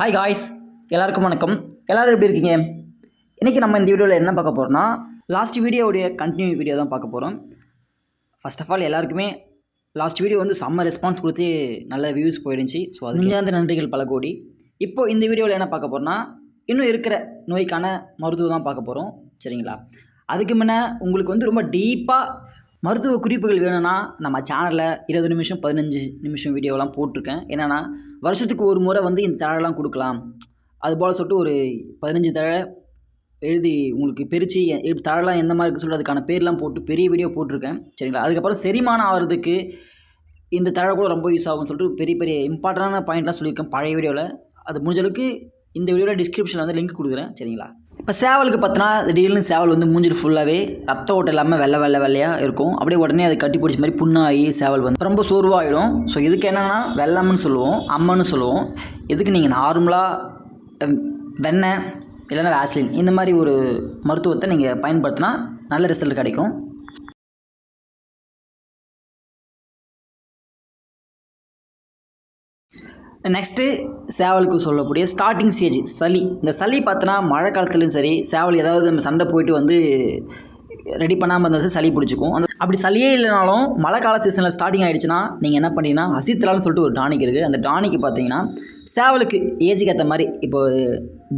Hi guys எல்லாருக்கும் வணக்கம். எல்லோரும் எப்படி இருக்கீங்க? இன்றைக்கி நம்ம இந்த வீடியோவில் என்ன பார்க்க போகிறோம்னா லாஸ்ட் வீடியோவுடைய கண்டினியூ வீடியோ தான் பார்க்க போகிறோம் ஃபஸ்ட் ஆஃப் ஆல் எல்லாருக்குமே லாஸ்ட் வீடியோ வந்து செம்ம ரெஸ்பான்ஸ் கொடுத்து நல்ல வியூஸ் போயிடுச்சு. ஸோ அது நெஞ்சார்ந்த நன்றிகள் பல கோடி. இப்போ இந்த வீடியோவில் என்ன பார்க்க போகிறோம்னா இன்னும் இருக்கிற நோய்க்கான மருத்துவம் தான் பார்க்க போகிறோம் சரிங்களா? அதுக்கு முன்ன உங்களுக்கு வந்து ரொம்ப டீப்பாக மருத்துவ குறிப்புகள் வேணும்னா நம்ம சேனலில் இருபது நிமிஷம் பதினஞ்சு நிமிஷம் வீடியோலாம் போட்டிருக்கேன். என்னென்னா வருஷத்துக்கு ஒரு முறை வந்து இந்த தழைலாம் கொடுக்கலாம். அதுபோல் சொல்லிட்டு ஒரு பதினஞ்சு தழை எழுதி உங்களுக்கு பிரித்து தழலாம் எந்த மாதிரி இருக்குது சொல்லிட்டு அதுக்கான பேர்லாம் போட்டு பெரிய வீடியோ போட்டிருக்கேன். சரிங்களா? அதுக்கப்புறம் செரிமானம் ஆகிறதுக்கு இந்த தழை கூட ரொம்ப யூஸ் ஆகும்னு சொல்லிட்டு பெரிய பெரிய இம்பார்ட்டண்டான பாயிண்ட்லாம் சொல்லியிருக்கேன் பழைய வீடியோவில் அது முடிஞ்ச அளவுக்கு இந்த வீடியோவில் டிஸ்கிரிப்ஷனில் வந்து லிங்க் கொடுக்குறேன். சரிங்களா? இப்போ சேவலுக்கு பார்த்தினா திடீர்னு சேவல் வந்து மூஞ்சில் ஃபுல்லாகவே ரத்த ஓட்டம் இல்லாமல் வெள்ளை வெள்ளை வெள்ளையாக இருக்கும். அப்படியே உடனே அது கட்டி பிடிச்ச மாதிரி புண்ணாகி சேவல் வந்து ரொம்ப சோர்வாகிடும் ஸோ இதுக்கு என்னென்னா வெள்ளம்னு சொல்லுவோம் அம்மன்னு சொல்லுவோம். இதுக்கு நீங்கள் நார்மலாக வெண்ணெய் இல்லைன்னா வேஸ்லின் இந்த மாதிரி ஒரு மருத்துவத்தை நீங்கள் பயன்படுத்தினா நல்ல ரிசல்ட் கிடைக்கும். நெக்ஸ்ட்டு சேவலுக்கு சொல்லக்கூடிய ஸ்டார்டிங் ஸ்டேஜ் சளி. இந்த சளி பார்த்தோன்னா மழை காலத்துலையும் சரி சேவல் ஏதாவது நம்ம சண்டை போயிட்டு வந்து ரெடி பண்ணாமல் இருந்தது சளி பிடிச்சிக்கும். அந்த அப்படி சளியே இல்லைனாலும் மழை கால சீசனில் ஸ்டார்டிங் ஆகிடுச்சுன்னா நீங்கள் என்ன பண்ணீங்கன்னா அசித்தலான்னு சொல்லிட்டு ஒரு டானிக் இருக்குது அந்த டானிக்கு பார்த்தீங்கன்னா சேவலுக்கு ஏஜுக்கு ஏற்ற மாதிரி இப்போ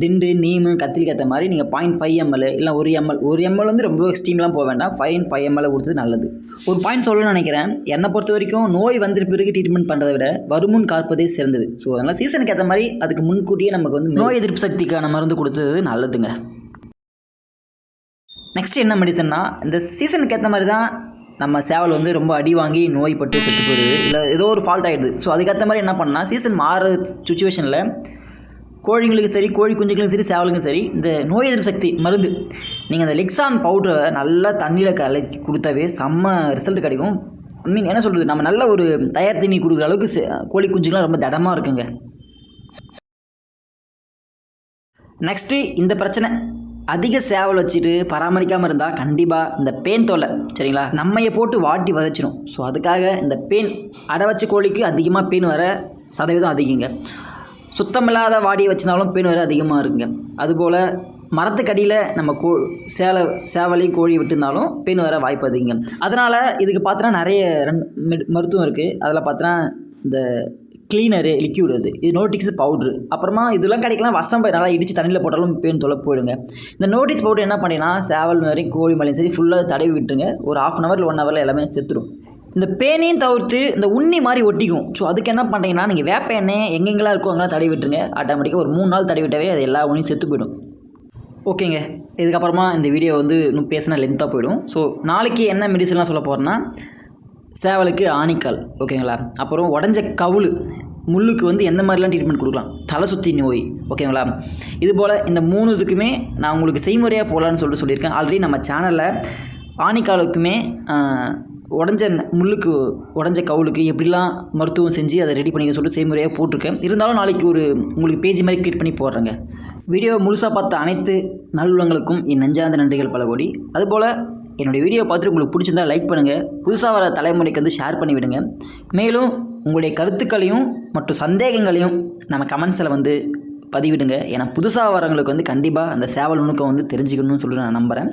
திண்டு நீமு கத்திரிக்கு ஏற்ற மாதிரி நீங்கள் பாயிண்ட் ஃபைவ் எம்எல் இல்லை ஒரு எம்எல் ஒரு எம்எல் வந்து ரொம்ப எக்ஸ்ட்ரீம்லாம் போக வேண்டாம். ஃபைன் ஃபைவ் எம்எல் கொடுத்தது நல்லது. ஒரு பாயிண்ட் சொல்லணும்னு நினைக்கிறேன். என்னை பொறுத்த வரைக்கும் நோய் வந்த பிறகு ட்ரீட்மெண்ட் பண்ணுறதை விட வருமுன் காப்பதே சிறந்தது. ஸோ அதனால் சீசனுக்கு ஏற்ற மாதிரி அதுக்கு முன்கூட்டியே நமக்கு வந்து நோய் எதிர்ப்பு சக்திக்கான மருந்து கொடுத்தது நல்லதுங்க. நெக்ஸ்ட் என்ன மெடிசன்னா இந்த சீசனுக்கு ஏற்ற மாதிரி தான் நம்ம சேவல் வந்து ரொம்ப அடி வாங்கி நோய்பட்டு செத்து போயிடுது இல்லை ஏதோ ஒரு ஃபால்ட் ஆகிடுது ஸோ அதுக்கேற்ற மாதிரி என்ன பண்ணால் சீசன் மாற சுச்சுவேஷனில் கோழிங்களுக்கு சரி கோழி குஞ்சுகளுக்கும் சரி சேவலுக்கும் சரி இந்த நோய் எதிர்ப்பு சக்தி மருந்து. நீங்கள் அந்த லெக்ஸான் பவுடரை நல்லா தண்ணியில் கலக்கி கொடுத்தாவே செம்ம ரிசல்ட் கிடைக்கும். ஐ மீன் என்ன சொல்கிறது நம்ம நல்ல ஒரு தயார் தண்ணி கொடுக்குற அளவுக்கு கோழி குஞ்சுகள்லாம் ரொம்ப தடமாக இருக்குங்க. நெக்ஸ்ட்டு இந்த பிரச்சனை. அதிக சேவல் வச்சுட்டு பராமரிக்காமல் இருந்தால் கண்டிப்பாக இந்த பேன் தொல்லை சரிங்களா? நம்மையை போட்டு வாட்டி வதச்சிடும் ஸோ அதுக்காக இந்த பேன் அடை வச்ச கோழிக்கு அதிகமாக பேன் வர சதவீதம் அதிகங்க. சுத்தமில்லாத வாடியை வச்சிருந்தாலும் பேன் வர அதிகமாக இருக்குங்க. அதுபோல் மரத்துக்கடியில் நம்ம கோ சேலை சேவலையும் கோழி விட்டுருந்தாலும் பேன் வர வாய்ப்பு அதிகங்க. அதனால் இதுக்கு பார்த்தோன்னா நிறைய ரெண்டு மருத்துவம் இருக்குது அதில் பார்த்தோன்னா இந்த க்ளீனரு லிக்யூடு அது. இது நோட்டிக்ஸ் பவுட்ரு அப்புறமா இதெல்லாம் கிடைக்கலாம் வசம் நல்லா இடித்து தண்ணியில் போட்டாலும் பேன் தொலை போயிடுங்க. இந்த நோட்டீஸ் பவுடர் என்ன பண்ணிங்கன்னா சேவல் மாதிரி கோழி மலையும் சரி ஃபுல்லாக தடவி விட்டுருங்க. ஒரு ஆஃப் அன் ஹவர் ஒன் ஹவரில் எல்லாமே செத்துடும் இந்த பேனையும் தவிர்த்து இந்த உண்ணி மாதிரி ஒட்டிக்கும். ஸோ அதுக்கு என்ன பண்ணுறீங்கன்னா நீங்கள் வேப்ப எண்ணெய் எங்கெங்கெல்லாம் இருக்கோ அங்கெல்லாம் தடவி விட்டுருங்க. ஆட்டோமேட்டிக்காக ஒரு மூணு நாள் தடவி விட்டாவே அது எல்லா உண்ணியும் செத்து போயிடும். ஓகேங்க. இதுக்கப்புறமா இந்த வீடியோ வந்து இன்னும் பேசினா லென்த்தாக போயிடும். ஸோ நாளைக்கு என்ன மெடிசன்லாம் சொல்ல போகிறேன்னா சேவலுக்கு ஆணிக்கால் ஓகேங்களா? அப்புறம் உடஞ்ச கவுள் முள்ளுக்கு வந்து எந்த மாதிரிலாம் ட்ரீட்மெண்ட் கொடுக்கலாம்? தலை சுற்றி நோய் ஓகேங்களா? இது போல் இந்த மூணு இதுக்குமே நான் உங்களுக்கு செய்முறையாக போகலான்னு சொல்லிட்டு சொல்லியிருக்கேன். ஆல்ரெடி நம்ம சேனலில் ஆணிக்காலுக்குமே உடஞ்ச முள்ளுக்கு உடஞ்ச கவுளுக்கு எப்படிலாம் மருத்துவம் செஞ்சு அதை ரெடி பண்ணிக்க சொல்லிட்டு செய்முறையாக போட்டிருக்கேன். இருந்தாலும் நாளைக்கு ஒரு உங்களுக்கு பேஜ் மாதிரி க்ரியேட் பண்ணி போடுறேங்க. வீடியோ முழுசாக பார்த்த அனைத்து நல்லுள்ளங்களுக்கும் என் நெஞ்சார்ந்த நன்றிகள் பல கோடி அதுபோல் என்னுடைய வீடியோ பார்த்துட்டு உங்களுக்கு பிடிச்சிருந்தா லைக் பண்ணுங்கள் புதுசாக வர தலைமுறைக்கு வந்து ஷேர் பண்ணி விடுங்க. மேலும் உங்களுடைய கருத்துக்களையும் மற்றும் சந்தேகங்களையும் நம்ம கமெண்ட்ஸில் வந்து பதிவிடுங்க. ஏன்னா புதுசாக வரவங்களுக்கு வந்து கண்டிப்பாக அந்த சேவல் நுணுக்கம் வந்து தெரிஞ்சுக்கணும்னு சொல்லிட்டு நான் நம்புகிறேன்